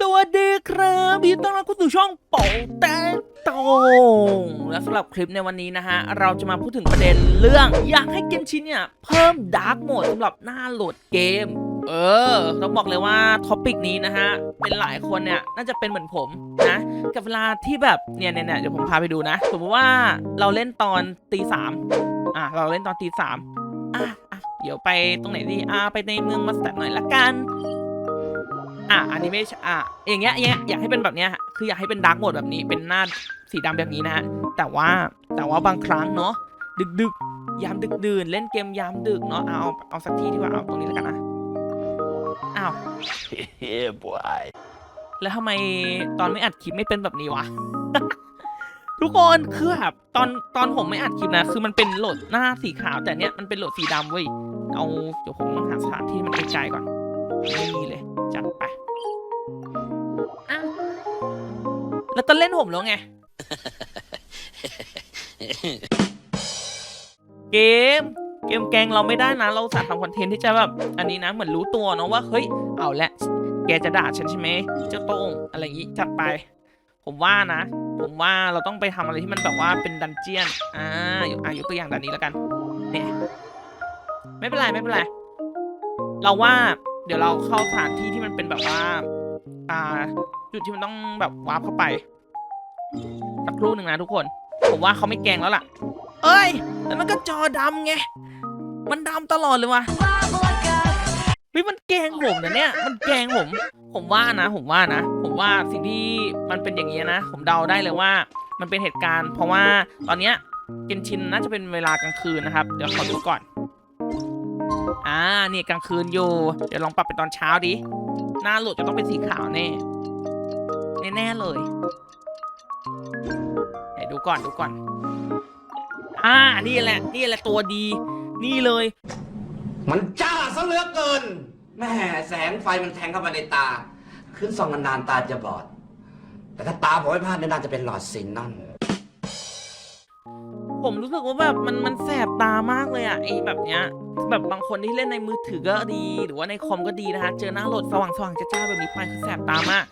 สวัสดีครับยินดีต้อนรับเข้าสู่ช่องโป๋แตงตงและสำหรับคลิปในวันนี้นะฮะ เราจะมาพูดถึงประเด็นเรื่อง อยากให้เกนชินเนี่ย เพิ่มดาร์กโหมดสำหรับหน้าโหลดเกม เออ ต้องบอกเลยว่าท็อปิกนี้นะฮะ เป็นหลายคนเนี่ย น่าจะเป็นเหมือนผมนะ กับเวลาที่แบบเนี่ยเนี่ยเนี่ยเดี๋ยวผมพาไปดูนะ สมมติว่าเราเล่นตอนตีสามอะเราเล่นตอนตีสามอะอะเดี๋ยวไปตรงไหนดีอะไปในเมืองมัสตัดหน่อยละกัน อะอันนี้ไม่ใช่อะอย่างเงี้ยอย่างเงี้ยอยากให้เป็นแบบเนี้ยฮะคืออยากให้เป็นดาร์กโหมดแบบนี้เป็นหน้าสีดำแบบนี้นะฮะแต่ว่าแต่ว่าบางครั้งเนาะดึกดึกๆยามดึกดื่นเล่นเกมยามดึกเนาะเอาเอาเอาสักที่ดีกว่าเอาตรงนี้แล้วกันนะอ้าว yeah, boy. แล้วทำไมตอนไม่อัดคลิปไม่เป็นแบบนี้วะทุกคนคือแบบตอนตอนผมไม่อัดคลิปนะ คือมันเป็นโหลดหน้าสีขาวแต่เนี้ยมันเป็นโหลดสีดำเว้ยเอาเดี๋ยวผมต้องหาสถานที่มันไกลๆก่อนนี่เลย จัดไปอ้าวแล้วตอนเล่นผมแล้วไง เกม เกมแกล้งเราไม่ได้นะ เราสาทำคอนเทนต์ที่จะแบบ อันนี้นะ เหมือนรู้ตัวเนาะว่า เฮ้ย เอาละ แกจะด่าฉันใช่ไหมเจ้าโต้งอะไรอย่างงี้ จัดไป ผมว่านะ ผมว่าเราต้องไปทำอะไรที่มันแบบว่าเป็นดันเจียน อ่ายกอะยกตัวอย่างดันนี้แล้วกัน เนี่ย ไม่เป็นไร ไม่เป็นไร เราว่า เดี๋ยวเราเข้าสถานที่ที่มันเป็นแบบว่า อ่า จุดที่มันต้องแบบวาร์ปเข้าไป สักครู่หนึ่งนะทุกคน ผมว่าเขาไม่แกล้งแล้วล่ะ เอ้ยแต่มันก็จอดำไง มันดำตลอดเลยวะเฮ้ยมันแกล้งผมนะเนี่ย มันแกล้งผม ผมว่านะ ผมว่านะ ผมว่าสิ่งที่มันเป็นอย่างนี้นะ ผมเดาได้เลยว่า มันเป็นเหตุการณ์ เพราะว่าตอนเนี้ยเกนชินน่าจะเป็นเวลากลางคืนนะครับ เดี๋ยวขอดูก่อน อ่านี่กลางคืนอยู่ เดี๋ยวลองปรับเป็นตอนเช้าดิ หน้าหลดจะต้องเป็นสีขาวแน่ แน่ๆเลยไหนดูก่อนดูก่อน อ่า นี่แหละ นี่แหละตัวดี นี่เลย มันจ้าซะเหลือเกิน แม่แสงไฟมันแทงเข้ามาในตา ขึ้นส่องนานๆตาจะบอด แต่ถ้าตาผมไม่พลาดเนี่ยน่าจะเป็นหลอดซินนอน ผมรู้สึกว่าแบบมันมันแสบตามากเลยอะไอแบบเนี้ยแบบบางคนที่เล่นในมือถือก็ดี หรือว่าในคอมก็ดีนะคะเจอหน้าโหลดสว่างสว่างจ้าๆแบบนี้ไปคือแสบตามาก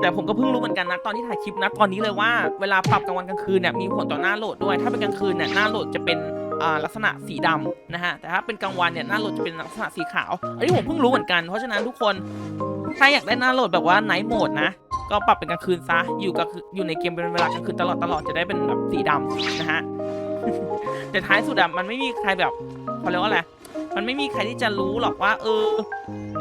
แต่ผมก็เพิ่งรู้เหมือนกันนะตอนที่ถ่ายคลิปนะตอนนี้เลยว่าเวลาปรับกลางวันกลางคืนเนี่ยมีผลต่อหน้าโหลดด้วย ถ้าเป็นกลางคืนเนี่ยหน้าโหลดจะเป็นอ่าลักษณะสีดำนะฮะแต่ถ้าเป็นกลางวันเนี่ยหน้าโหลดจะเป็นลักษณะสีขาว อันนี้ผมเพิ่งรู้เหมือนกันเพราะฉะนั้นทุกคน ถ้าอยากได้หน้าโหลดแบบว่าไนท์โหมดนะ ก็ปรับเป็นกลางคืนซะ อยู่กับอยู่ในเกมเป็นเวลากลางคืนตลอดตลอดจะได้เป็นแบบสีดำนะฮะ แต่ท้ายสุดอะมันไม่มีใครแบบเขาเรียกว่าอะไร มันไม่มีใครที่จะรู้หรอกว่า เออ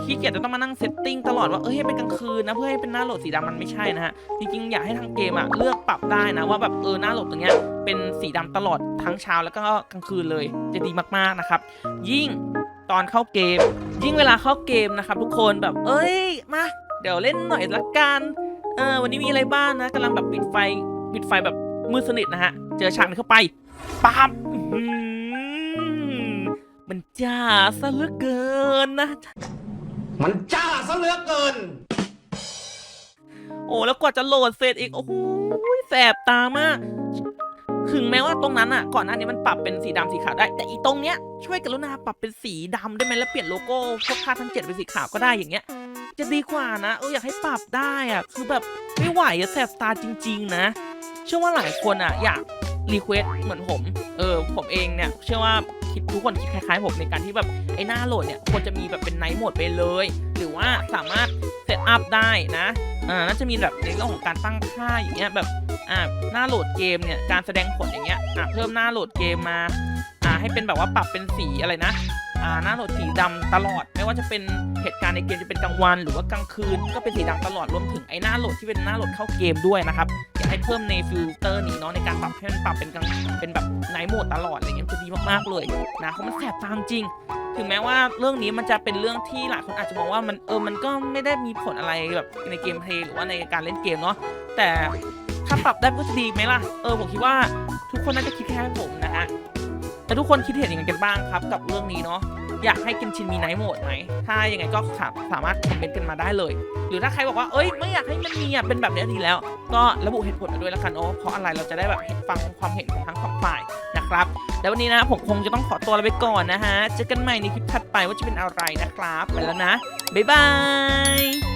ขี้เกียจจะต้องมานั่งเซตติ้งตลอดว่าเออให้เป็นกลางคืนนะเพื่อให้เป็นหน้าโหลดสีดำมันไม่ใช่นะฮะ จริงๆอยากให้ทางเกมอะเลือกปรับได้นะว่าแบบเออหน้าโหลดตรงเนี้ยเป็นสีดำตลอดทั้งเช้าแล้วก็กลางคืนเลยจะดีมากๆนะครับ ยิ่ง ตอนเข้าเกม ยิ่งเวลาเข้าเกมนะครับทุกคนแบบ เอ้ยมาเดี๋ยวเล่นหน่อยละกันเออวันนี้มีอะไรบ้างนะกำลังแบบปิดไฟปิดไฟแบบมืดสนิทนะฮะ เจอฉากนี้เข้าไปปั๊บอื้อหือมันจ้าซะเหลือเกินนะ มันจ้าซะเหลือเกิน โอ้แล้วกว่าจะโหลดเสร็จอีก โอ้โหแสบตามาก ถึงแม้ว่าตรงนั้นอะก่อนหน้านี้มันปรับเป็นสีดำสีขาวได้ แต่อีตรงเนี้ยช่วยกรุณาปรับเป็นสีดำได้ไหมแล้วเปลี่ยนโลโก้พวกค่าทั้งเจ็ดเป็นสีขาวก็ได้อย่างเงี้ย จะดีกว่านะเอออยากให้ปรับได้อะคือแบบไม่ไหวอะแสบตาจริง ๆ นะเชื่อว่าหลายคนอะอยากรีเควสเหมือนผม เออผมเองเนี่ยเชื่อว่าคิดทุกคนคิดคล้ายๆผมในการที่แบบไอ้หน้าโหลดเนี่ยควรจะมีแบบเป็นไนท์โหมดไปเลย หรือว่าสามารถเซตอัพได้นะอ่าน่าจะมีแบบในเรื่องของการตั้งค่าอย่างเงี้ยแบบ อ่าหน้าโหลดเกมเนี่ยการแสดงผลอย่างเงี้ยอ่าเพิ่มหน้าโหลดเกมมาอ่าให้เป็นแบบว่าปรับเป็นสีอะไรนะอ่าหน้าโหลดสีดำตลอด ไม่ว่าจะเป็นเหตุการณ์ในเกมจะเป็นกลางวัน หรือว่ากลางคืนก็เป็นสีดำตลอดรวมถึงไอ้หน้าโหลดที่เป็นหน้าโหลดเข้าเกมด้วยนะครับอยากให้เพิ่มในฟิลเตอร์นี้เนาะในการปรับให้มันปรับเป็นกลางเป็นแบบไนท์โหมดตลอดอะไรเงี้ยจะดีมากๆเลยนะเพราะมันแสบตาจริงถึงแม้ว่าเรื่องนี้มันจะเป็นเรื่องที่หลายคนอาจจะมองว่ามันเออมันก็ไม่ได้มีผลอะไรแบบในเกมเพลย์หรือว่าในการเล่นเกมเนาะแต่ ปรับได้ก็จะดีไหมล่ะ เออผมคิดว่าทุกคนน่าจะคิดแค่ผมนะฮะแต่ทุกคนคิดเห็นยังไงกันบ้างครับ กับเรื่องนี้เนาะอยากให้กินชินมีไนท์โหมดไหม ถ้ายังไงก็สาสามารถคอมเมนต์กันมาได้เลย หรือถ้าใครบอกว่า เอ้ย ไม่อยากให้มันมีอะ เป็นแบบนี้ดีแล้ว ก็ระบุเหตุผลมาด้วยละกันโอ้เพราะอะไรเราจะได้แบบฟังความเห็นของทั้งสองฝ่ายนะครับ แล้ววันนี้นะผมคงจะต้องขอตัวลาไปก่อนนะฮะ เจอกันใหม่ในคลิปถัดไปว่าจะเป็นอะไรนะครับ ไปแล้วนะ บ๊ายบาย